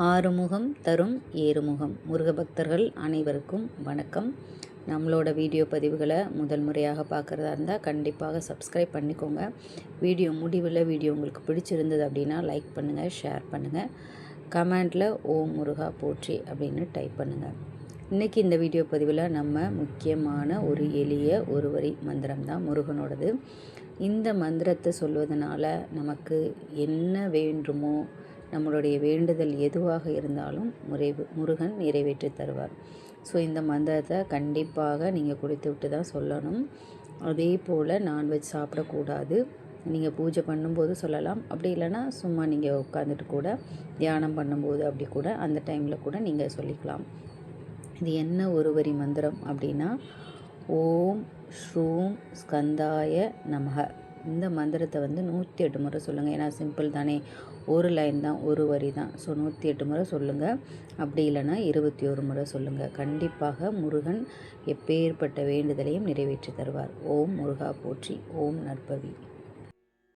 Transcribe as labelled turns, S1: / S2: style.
S1: ஆறுமுகம் தரும் ஏறுமுகம். முருக பக்தர்கள் அனைவருக்கும் வணக்கம். நம்மளோட வீடியோ பதிவுகளை முதல் முறையாக பார்க்குறதா இருந்தால் கண்டிப்பாக சப்ஸ்கிரைப் பண்ணிக்கோங்க. வீடியோ முடிவில் வீடியோ உங்களுக்கு பிடிச்சிருந்தது அப்படின்னா லைக் பண்ணுங்கள் ஷேர் பண்ணுங்கள் கமெண்டில் ஓம் முருகா போற்றி அப்படின்னு டைப் பண்ணுங்கள் இன்றைக்கி இந்த வீடியோ பதிவில் நம்ம முக்கியமான ஒரு எளிய ஒரு வரி மந்திரம் தான் முருகனோடது. இந்த மந்திரத்தை சொல்வதனால நமக்கு என்ன வேண்டுமோ நம்மளுடைய வேண்டுதல் எதுவாக இருந்தாலும் முறைவு முருகன் நிறைவேற்றி தருவார். ஸோ இந்த மந்திரத்தை கண்டிப்பாக நீங்கள் குடித்து விட்டு தான் சொல்லணும். அதே போல் நான்வெஜ் சாப்பிடக்கூடாது. நீங்கள் பூஜை பண்ணும்போது சொல்லலாம். அப்படி இல்லைன்னா சும்மா நீங்கள் உட்காந்துட்டு கூட தியானம் பண்ணும்போது அப்படி கூட அந்த டைமில் கூட நீங்கள் சொல்லிக்கலாம். இது என்ன ஒரு வரி மந்திரம் அப்படின்னா ஓம் ஸ்ரூம் ஸ்கந்தாய நமக இந்த மந்திரத்தை வந்து நூற்றி எட்டு முறை சொல்லுங்கள் ஏன்னா சிம்பிள் தானே. ஒரு லைன் தான் ஒரு வரி தான். ஸோ நூற்றி எட்டு முறை சொல்லுங்கள் அப்படி இல்லைன்னா இருபத்தி ஒரு முறை சொல்லுங்கள் கண்டிப்பாக முருகன் எப்பேற்பட்ட வேண்டுதலையும் நிறைவேற்றி தருவார். ஓம் முருகா போற்றி. ஓம் நற்பவி.